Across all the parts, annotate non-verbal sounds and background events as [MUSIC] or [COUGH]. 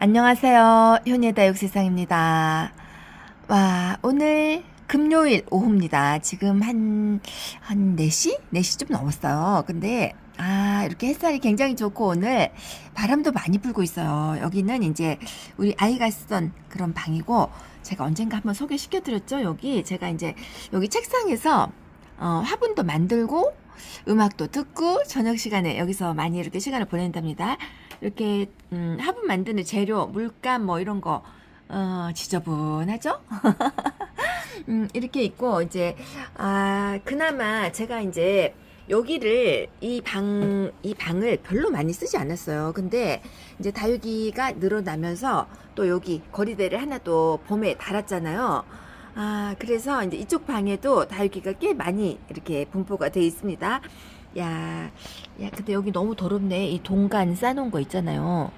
안녕하세요. 효녀다 육세상입니다. 와, 오늘 금요일 오후입니다. 지금 한, 한 4시? 4시 좀 넘었어요. 근데, 아, 이렇게 햇살이 굉장히 좋고 오늘 바람도 많이 불고 있어요. 여기는 이제 우리 아이가 쓰던 그런 방이고, 제가 언젠가 한번 소개시켜 드렸죠. 여기 제가 이제 여기 책상에서 어, 화분도 만들고 음악도 듣고 저녁 시간에 여기서 많이 이렇게 시간을 보낸답니다. 이렇게 음, 화분 만드는 재료, 물감 뭐 이런 거 어, 지저분하죠? [LAUGHS] 음, 이렇게 있고 이제 아 그나마 제가 이제 여기를 이 방 이 방을 별로 많이 쓰지 않았어요. 근데 이제 다육이가 늘어나면서 또 여기 거리대를 하나 또 봄에 달았잖아요. 아 그래서 이제 이쪽 방에도 다육이가 꽤 많이 이렇게 분포가 돼 있습니다. 야, 야 근데 여기 너무 더럽네. 이 동간 싸놓은 거 있잖아요.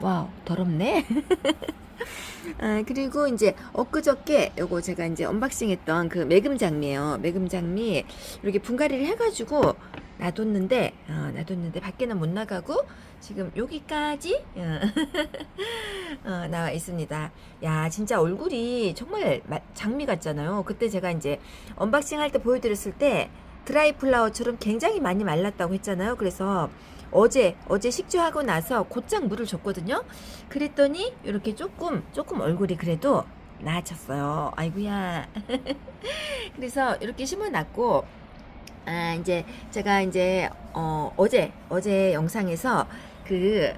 와우 더럽네. [LAUGHS] 아, 그리고 이제 엊그저께 요거 제가 이제 언박싱 했던 그 매금 장미예요. 매금 장미 이렇게 분갈이를 해가지고 놔뒀는데 어, 놔뒀는데 밖에는 못 나가고 지금 여기까지 어, [LAUGHS] 어, 나와 있습니다. 야 진짜 얼굴이 정말 마- 장미 같잖아요. 그때 제가 이제 언박싱 할 때 보여드렸을 때 드라이 플라워처럼 굉장히 많이 말랐다고 했잖아요. 그래서 어제 어제 식주하고 나서 곧장 물을 줬거든요. 그랬더니 이렇게 조금 조금 얼굴이 그래도 나아졌어요. 아이고야. [LAUGHS] 그래서 이렇게 심어놨고 아 이제 제가 이제 어 어제 어제 영상에서 그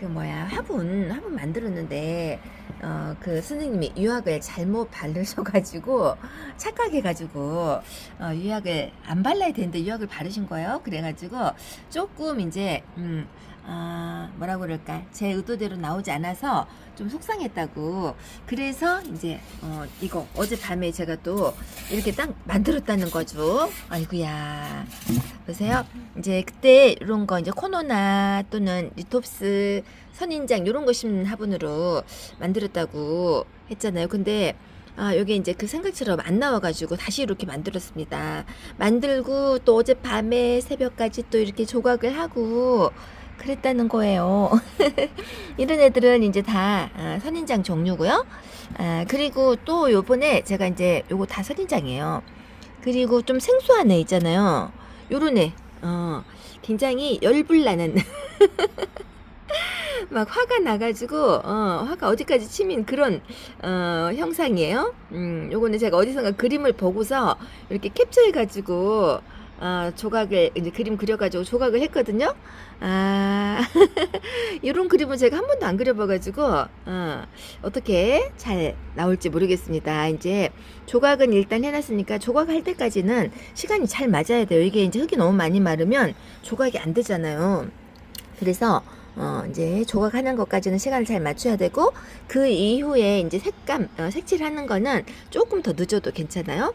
그 뭐야 화분 화분 만들었는데 어 그 선생님이 유약을 잘못 바르셔가지고 착각해가지고 어 유약을 안 발라야 되는데 유약을 바르신 거예요. 그래가지고 조금 이제 음 아, 뭐라 그럴까 제 의도대로 나오지 않아서 좀 속상했다고. 그래서 이제 어 이거 어젯밤에 제가 또 이렇게 딱 만들었다는 거죠. 아이고야. 보세요. 이제 그때 이런 거 이제 코노나 또는 리톱스 선인장 이런 거 심는 화분으로 만들었다고 했잖아요. 근데 아, 여기 이제 그 생각처럼 안 나와가지고 다시 이렇게 만들었습니다. 만들고 또 어젯밤에 새벽까지 또 이렇게 조각을 하고 그랬다는 거예요. [LAUGHS] 이런 애들은 이제 다 아, 선인장 종류고요. 아, 그리고 또 요번에 제가 이제 요거 다 선인장이에요. 그리고 좀 생소한 애 있잖아요. 요런 애, 어, 굉장히 열불 나는 [LAUGHS] 막 화가 나가지고 어, 화가 어디까지 치민 그런 어, 형상이에요. 음, 요거는 제가 어디선가 그림을 보고서 이렇게 캡처해 가지고 어, 조각을 이제 그림 그려가지고 조각을 했거든요. 아, [LAUGHS] 이런 그림은 제가 한 번도 안 그려봐가지고 어, 어떻게 잘 나올지 모르겠습니다. 이제 조각은 일단 해놨으니까 조각할 때까지는 시간이 잘 맞아야 돼요. 이게 이제 흙이 너무 많이 마르면 조각이 안 되잖아요. 그래서 어, 이제 조각하는 것까지는 시간을 잘 맞춰야 되고 그 이후에 이제 색감 어, 색칠하는 거는 조금 더 늦어도 괜찮아요.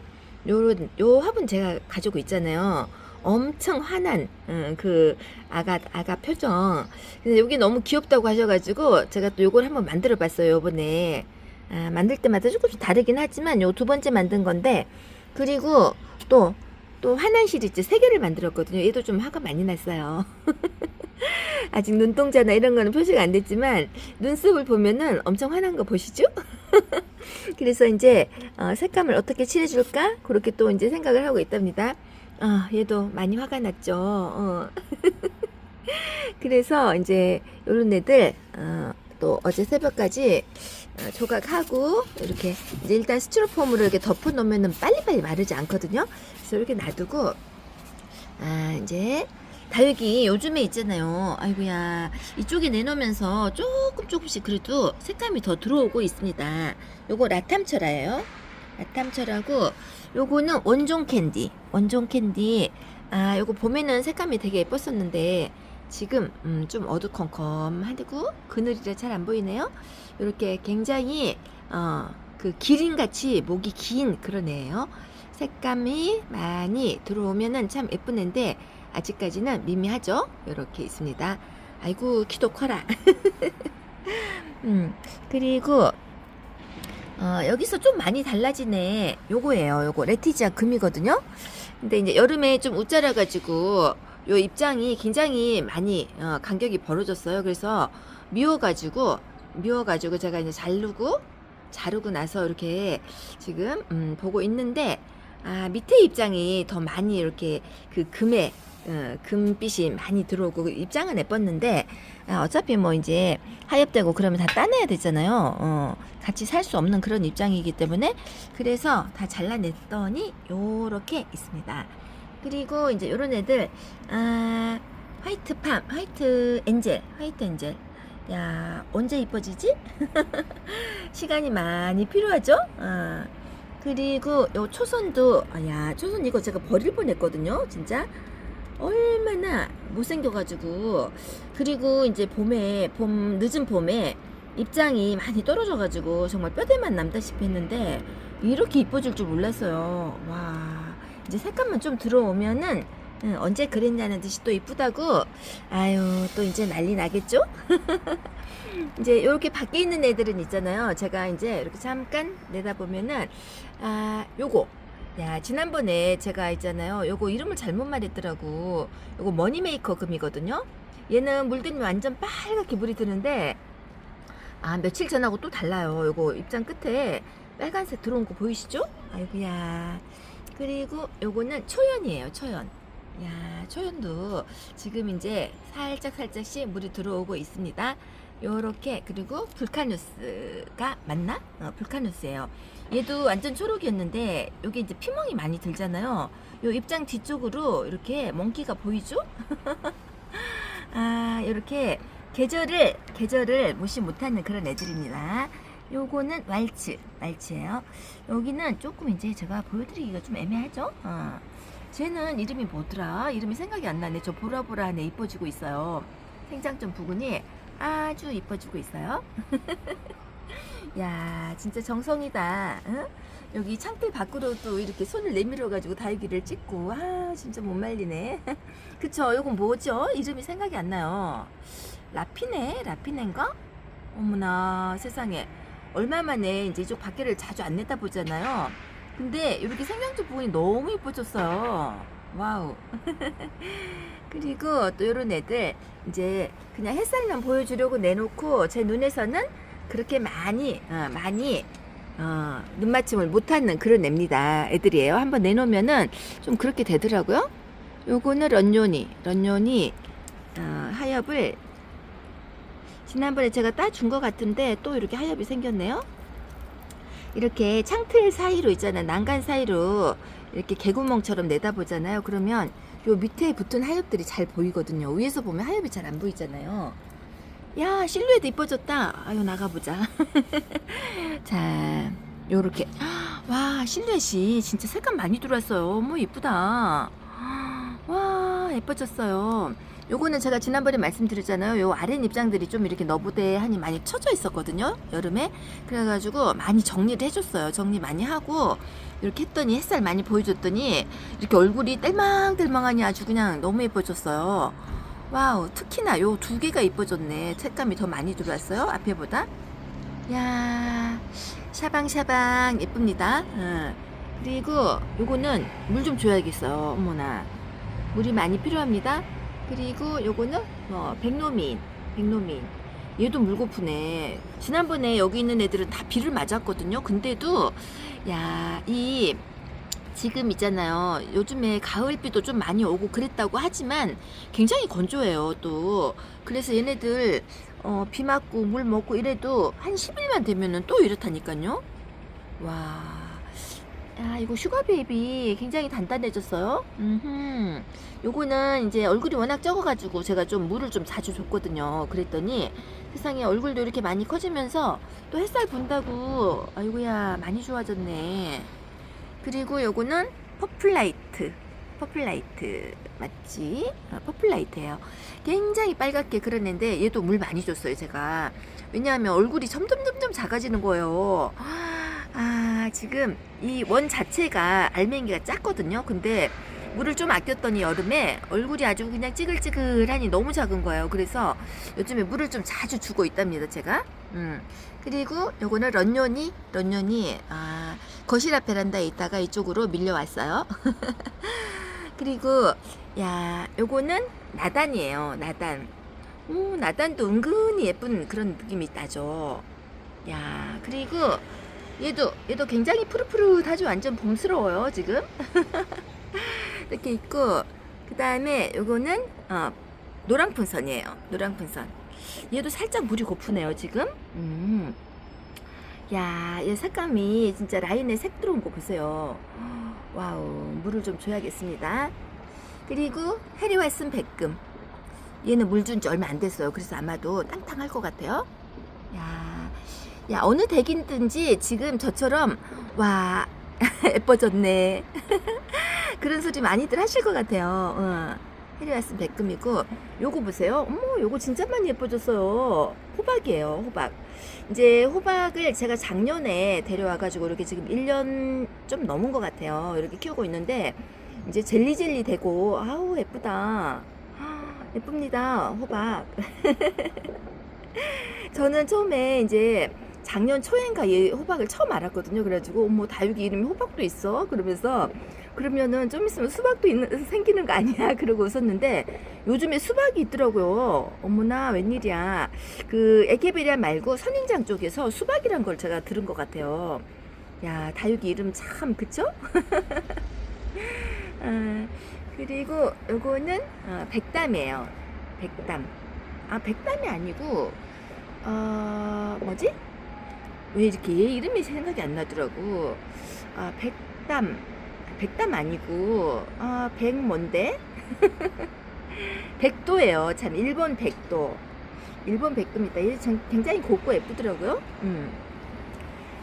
요런 요 화분 제가 가지고 있잖아요. 엄청 환한 음, 그 아가 아가 표정. 근데 여기 너무 귀엽다고 하셔가지고 제가 또 요걸 한번 만들어봤어요. 요번에 아, 만들 때마다 조금씩 다르긴 하지만 요 두 번째 만든 건데 그리고 또또 환한 시리즈 세 개를 만들었거든요. 얘도 좀 화가 많이 났어요. [LAUGHS] 아직 눈동자나 이런 거는 표시가 안 됐지만 눈썹을 보면은 엄청 환한 거 보시죠? [LAUGHS] [LAUGHS] 그래서 이제 어, 색감을 어떻게 칠해줄까? 그렇게 또 이제 생각을 하고 있답니다. 아, 얘도 많이 화가 났죠. 어. [LAUGHS] 그래서 이제 요런 애들 어, 또 어제 새벽까지 어, 조각하고 이렇게 이제 일단 스티로폼으로 이렇게 덮어 놓으면은 빨리빨리 마르지 않거든요. 그래서 이렇게 놔두고 아 이제 다육이 요즘에 있잖아요. 아이고야 이쪽에 내놓으면서 조금 조금씩 그래도 색감이 더 들어오고 있습니다. 요거 라탐철아예요. 라탐철하고 요거는 원종 캔디. 원종 캔디. 아 요거 봄에는 색감이 되게 예뻤었는데 지금 음, 좀 어두컴컴하고 그늘이라 잘 안 보이네요. 이렇게 굉장히 어, 그 기린 같이 목이 긴 그런 애예요. 색감이 많이 들어오면은 참 예쁜 애인데 아직까지는 미미하죠. 이렇게 있습니다. 아이고 키도 커라. [LAUGHS] 음 그리고 어, 여기서 좀 많이 달라지네. 요거예요. 요거 레티지아 금이거든요. 근데 이제 여름에 좀 웃자라 가지고 요 입장이 굉장히 많이 어, 간격이 벌어졌어요. 그래서 미워 가지고 미워 가지고 제가 이제 자르고 자르고 나서 이렇게 지금 음, 보고 있는데 아 밑에 입장이 더 많이 이렇게 그 금에 어, 금빛이 많이 들어오고 그 입장은 예뻤는데 아, 어차피 뭐 이제 하엽되고 그러면 다 따내야 되잖아요. 어, 같이 살 수 없는 그런 입장이기 때문에 그래서 다 잘라냈더니 요렇게 있습니다. 그리고 이제 요런 애들 아 화이트 팜, 화이트 엔젤, 화이트 엔젤. 야 언제 이뻐지지? [LAUGHS] 시간이 많이 필요하죠? 아 그리고 요 초선도 아 야 초선 이거 제가 버릴 뻔했거든요, 진짜. 얼마나 못생겨가지고 그리고 이제 봄에 봄 늦은 봄에 입장이 많이 떨어져가지고 정말 뼈대만 남다시피 했는데 이렇게 이뻐질 줄 몰랐어요. 와 이제 색감만 좀 들어오면은 응, 언제 그랬냐는 듯이 또 이쁘다고 아유 또 이제 난리 나겠죠? [LAUGHS] 이제 이렇게 밖에 있는 애들은 있잖아요. 제가 이제 이렇게 잠깐 내다보면은 아 요거 야 지난번에 제가 있잖아요. 요거 이름을 잘못 말했더라고. 요거 머니메이커 금이거든요. 얘는 물 들면 완전 빨갛게 물이 드는데 아 며칠 전하고 또 달라요. 요거 입장 끝에 빨간색 들어온 거 보이시죠? 아이고야. 그리고 요거는 초연이에요. 초연. 야 초연도 지금 이제 살짝 살짝씩 물이 들어오고 있습니다. 요렇게 그리고 불카누스가 맞나? 어, 불카누스예요. 얘도 완전 초록이었는데 여기 이제 피멍이 많이 들잖아요. 요 입장 뒤쪽으로 이렇게 몽키가 보이죠? [LAUGHS] 아 이렇게 계절을 계절을 무시 못하는 그런 애들입니다. 요거는 왈츠 왈츠예요. 여기는 조금 이제 제가 보여드리기가 좀 애매하죠? 어. 쟤는 이름이 뭐더라? 이름이 생각이 안 나네. 저 보라보라하네 이뻐지고 있어요. 생장점 부근이 아주 이뻐지고 있어요. [LAUGHS] 야, 진짜 정성이다. 응? 여기 창틀 밖으로도 이렇게 손을 내밀어 가지고 다육이를 찍고 아, 진짜 못 말리네. [LAUGHS] 그쵸? 이건 뭐죠? 이름이 생각이 안 나요. 라피네? 라피네인가? 어머나, 세상에. 얼마 만에 이제 이쪽 밖에를 자주 안 내다 보잖아요. 근데 이렇게 생명적 부분이 너무 이뻐졌어요. 와우. [LAUGHS] 그리고 또 이런 애들 이제 그냥 햇살만 보여주려고 내놓고 제 눈에서는 그렇게 많이 어, 많이 어, 눈맞춤을 못하는 그런 애입니다. 애들이에요. 한번 내놓으면은 좀 그렇게 되더라고요. 요거는 런요니, 런요니 어, 하엽을 지난번에 제가 따준 것 같은데 또 이렇게 하엽이 생겼네요. 이렇게 창틀 사이로 있잖아요. 난간 사이로 이렇게 개구멍처럼 내다보잖아요. 그러면 요 밑에 붙은 하엽들이 잘 보이거든요. 위에서 보면 하엽이 잘 안 보이잖아요. 야, 실루엣 이뻐졌다. 아유, 나가보자. [LAUGHS] 자, 요렇게. 와, 실루엣이 진짜 색감 많이 들어왔어요. 어머, 이쁘다. 와, 예뻐졌어요. 요거는 제가 지난번에 말씀드렸잖아요. 요 아랫 입장들이 좀 이렇게 너부대하니 많이 쳐져 있었거든요. 여름에. 그래가지고 많이 정리를 해줬어요. 정리 많이 하고 이렇게 했더니 햇살 많이 보여줬더니 이렇게 얼굴이 뗄망뗄망하니 아주 그냥 너무 예뻐졌어요. 와우, 특히나 요 두 개가 이뻐졌네. 색감이 더 많이 들어왔어요. 앞에보다. 야, 샤방샤방 예쁩니다. 어. 그리고 요거는 물 좀 줘야겠어요. 어머나. 물이 많이 필요합니다. 그리고 요거는 뭐 백로민, 백로민. 얘도 물고프네. 지난번에 여기 있는 애들은 다 비를 맞았거든요. 근데도 야, 이 지금 있잖아요. 요즘에 가을비도 좀 많이 오고 그랬다고 하지만 굉장히 건조해요, 또. 그래서 얘네들 어, 비 맞고 물 먹고 이래도 한 10일만 되면은 또 이렇다니까요. 와. 야, 이거 슈가 베이비 굉장히 단단해졌어요. 음. 요거는 이제 얼굴이 워낙 적어 가지고 제가 좀 물을 좀 자주 줬거든요. 그랬더니 세상에 얼굴도 이렇게 많이 커지면서 또 햇살 본다고 아이고야 많이 좋아졌네. 그리고 요거는 퍼플라이트. 퍼플라이트 맞지? 어, 퍼플라이트예요. 굉장히 빨갛게 그렸는데 얘도 물 많이 줬어요 제가. 왜냐하면 얼굴이 점점 점점 작아지는 거예요. 아 지금 이 원 자체가 알맹이가 작거든요. 근데 물을 좀 아꼈더니 여름에 얼굴이 아주 그냥 찌글찌글하니 너무 작은 거예요. 그래서 요즘에 물을 좀 자주 주고 있답니다, 제가. 음. 그리고 요거는 런요니, 런요니, 아, 거실 앞 베란다에 있다가 이쪽으로 밀려왔어요. [LAUGHS] 그리고, 야, 요거는 나단이에요, 나단. 오, 나단도 은근히 예쁜 그런 느낌이 나죠. 야, 그리고 얘도 얘도 굉장히 푸릇푸릇하죠. 완전 봄스러워요, 지금. [LAUGHS] 이렇게 있고 그 다음에 요거는 어, 노랑푼 선이에요. 노랑푼 선. 얘도 살짝 물이 고프네요, 지금. 음. 야, 얘 색감이 진짜 라인에 색 들어온 거 보세요. 와우, 물을 좀 줘야겠습니다. 그리고 해리와슨 백금. 얘는 물 준 지 얼마 안 됐어요. 그래서 아마도 땅땅할 것 같아요. 야, 야 어느 댁이든지 지금 저처럼 와 [LAUGHS] 예뻐졌네. [LAUGHS] 그런 소리 많이들 하실 것 같아요. 어. 해리와슨 백금이고 요거 보세요. 어머, 요거 진짜 많이 예뻐졌어요. 호박이에요, 호박. 이제 호박을 제가 작년에 데려와가지고 이렇게 지금 1년 좀 넘은 것 같아요. 이렇게 키우고 있는데 이제 젤리젤리 되고 아우 예쁘다. 예쁩니다, 호박. [LAUGHS] 저는 처음에 이제 작년 초인가 얘 호박을 처음 알았거든요. 그래가지고 어머 다육이 이름이 호박도 있어. 그러면서 그러면은 좀 있으면 수박도 있는, 생기는 거 아니야? [LAUGHS] 그러고 웃었는데 요즘에 수박이 있더라고요. 어머나 웬일이야. 그 에케베리아 말고 선인장 쪽에서 수박이란 걸 제가 들은 것 같아요. 야 다육이 이름 참 그쵸? [LAUGHS] 아, 그리고 요거는 어, 백담이에요. 백담. 아 백담이 아니고 어 뭐지? 왜 이렇게 얘 이름이 생각이 안 나더라고. 아 백담. 백담 아니고 아 백 뭔데? [LAUGHS] 백도예요. 참 일본 백도. 일본 백도입니다. 굉장히 곱고 예쁘더라고요. 음.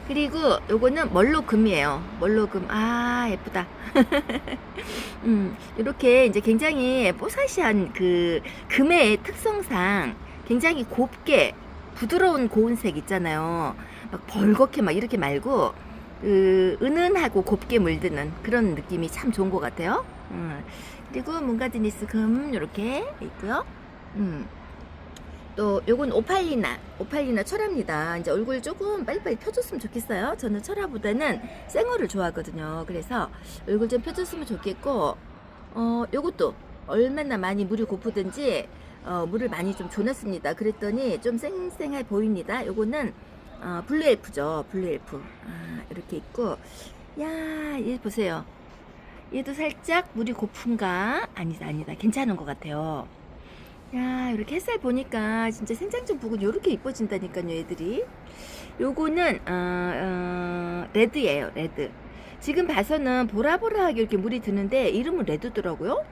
그리고 요거는 멀로금이에요. 멀로금. 아, 예쁘다. [LAUGHS] 음, 이렇게 이제 굉장히 뽀사시한 그 금의 특성상 굉장히 곱게 부드러운 고운색 있잖아요. 막 벌겋게 막 이렇게 말고 그 은은하고 곱게 물드는 그런 느낌이 참 좋은 것 같아요. 음, 그리고 몽가드니스 금 이렇게 있고요. 음. 또 요건 오팔리나 오팔리나 철화입니다. 이제 얼굴 조금 빨리빨리 펴줬으면 좋겠어요. 저는 철화보다는 생얼을 좋아하거든요. 그래서 얼굴 좀 펴줬으면 좋겠고 어 요것도 얼마나 많이 물이 고프든지 어, 물을 많이 좀 줘놨습니다. 그랬더니 좀 쌩쌩해 보입니다. 요거는 어, 블루엘프죠. 블루엘프 아, 이렇게 있고 야 얘 보세요. 얘도 살짝 물이 고픈가? 아니다 아니다 괜찮은 것 같아요. 야 이렇게 햇살 보니까 진짜 생장점 부근 이렇게 이뻐진다니까요 애들이 요거는 어, 어, 레드예요 레드 지금 봐서는 보라보라하게 이렇게 물이 드는데 이름은 레드더라고요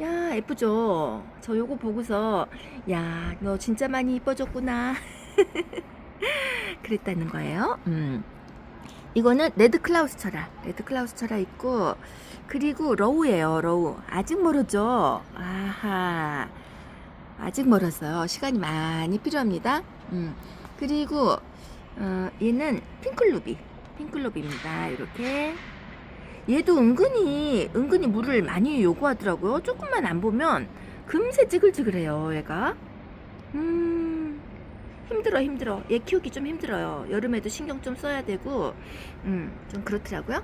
야 예쁘죠 저 요거 보고서 야 너 진짜 많이 이뻐졌구나 [LAUGHS] [LAUGHS] 그랬다는 거예요 음. 이거는 레드 클라우스 철화 레드 클라우스 철화 있고 그리고 러우예요 러우 아직 모르죠 아하 아직 멀었어요. 시간이 많이 필요합니다. 음. 그리고 어, 얘는 핑클루비. 핑클루비입니다. 이렇게 얘도 은근히 은근히 물을 많이 요구하더라고요. 조금만 안 보면 금세 찌글찌글해요. 얘가. 음. 힘들어 힘들어. 얘 키우기 좀 힘들어요. 여름에도 신경 좀 써야 되고 음, 좀 그렇더라고요.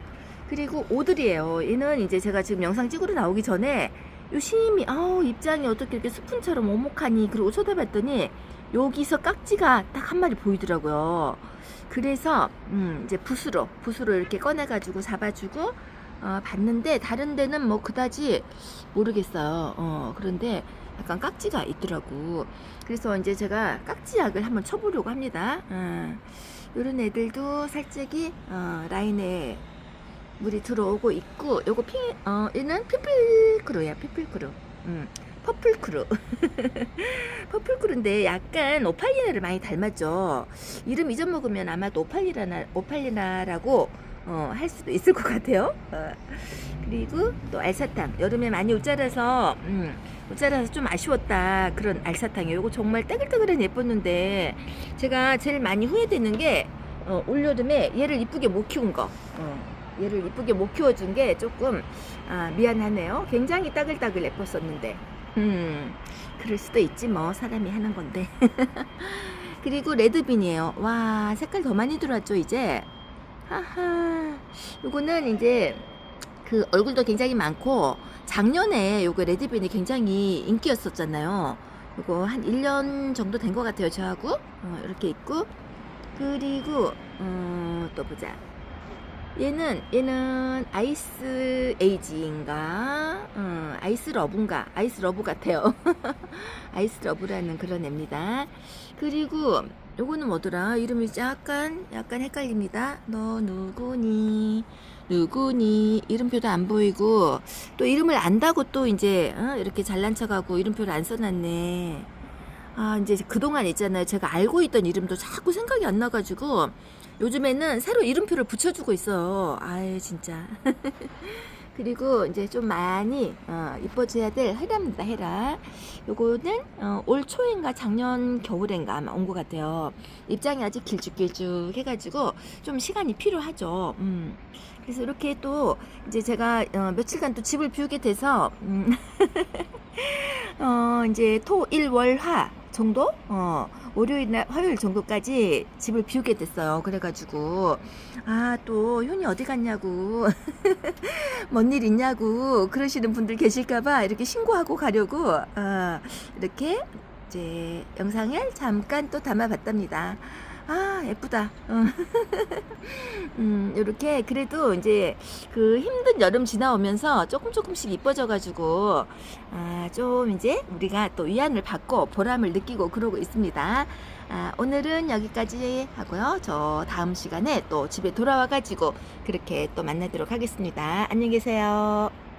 그리고 오들이에요. 얘는 이제 제가 지금 영상 찍으러 나오기 전에 유심히 아우 입장이 어떻게 이렇게 스푼처럼 오목하니 그러고 쳐다봤더니 여기서 깍지가 딱 한 마리 보이더라고요. 그래서 음 이제 붓으로 붓으로 이렇게 꺼내 가지고 잡아주고 어, 봤는데 다른 데는 뭐 그다지 모르겠어요. 어 그런데 약간 깍지가 있더라고. 그래서 이제 제가 깍지약을 한번 쳐보려고 합니다. 어, 이런 애들도 살짝이 어, 라인에 물이 들어오고 있고 요거 피, 어, 얘는 피플크루야 피플크루 음, 퍼플크루 [LAUGHS] 퍼플크루인데 약간 오팔리나를 많이 닮았죠 이름 잊어먹으면 아마도 오팔리나, 오팔리나라고 어, 할 수도 있을 것 같아요 어. 그리고 또 알사탕 여름에 많이 옷자라서 음, 옷자라서 좀 아쉬웠다 그런 알사탕이에요 요거 정말 떼글떼글한 예뻤는데 제가 제일 많이 후회되는 게 어, 올여름에 얘를 이쁘게 못 키운 거 어. 얘를 이쁘게 못 키워준 게 조금 아, 미안하네요. 굉장히 따글따글 예뻤었는데. 음, 그럴 수도 있지 뭐 사람이 하는 건데. [LAUGHS] 그리고 레드빈이에요. 와 색깔 더 많이 들어왔죠 이제. 하하. 요거는 이제 그 얼굴도 굉장히 많고 작년에 요거 레드빈이 굉장히 인기였었잖아요. 이거 한 1년 정도 된 것 같아요. 저하고 어, 이렇게 있고 그리고 어, 또 보자. 얘는 얘는 아이스 에이지인가 어, 아이스 러브인가 아이스 러브 같아요 [LAUGHS] 아이스 러브라는 그런 애입니다 그리고 요거는 뭐더라? 이름이 약간 약간 헷갈립니다. 너 누구니? 누구니? 이름표도 안 보이고 또 이름을 안다고 또 이제 어, 이렇게 잘난 척하고 이름표를 안 써놨네. 아 이제 그동안 있잖아요. 제가 알고 있던 이름도 자꾸 생각이 안 나가지고 요즘에는 새로 이름표를 붙여주고 있어요. 아예 진짜. [LAUGHS] 그리고 이제 좀 많이 어, 이뻐져야 될 헤라입니다. 헤라. 요거는 어, 올 초인가 작년 겨울인가 아마 온 것 같아요. 입장이 아직 길쭉길쭉 해가지고 좀 시간이 필요하죠. 음. 그래서 이렇게 또 이제 제가 어, 며칠간 또 집을 비우게 돼서 음, [LAUGHS] 어, 이제 토, 일, 월, 화 정도? 어, 월요일날 화요일 정도까지 집을 비우게 됐어요. 그래가지고 아 또 효니 어디 갔냐고 [LAUGHS] 뭔 일 있냐고 그러시는 분들 계실까봐 이렇게 신고하고 가려고 아, 이렇게 이제 영상을 잠깐 또 담아봤답니다. 아 예쁘다. 어. [LAUGHS] 음 이렇게 그래도 이제 그 힘든 여름 지나오면서 조금 조금씩 이뻐져가지고 아, 좀 이제 우리가 또 위안을 받고 보람을 느끼고 그러고 있습니다. 아, 오늘은 여기까지 하고요. 저 다음 시간에 또 집에 돌아와가지고 그렇게 또 만나도록 하겠습니다. 안녕히 계세요.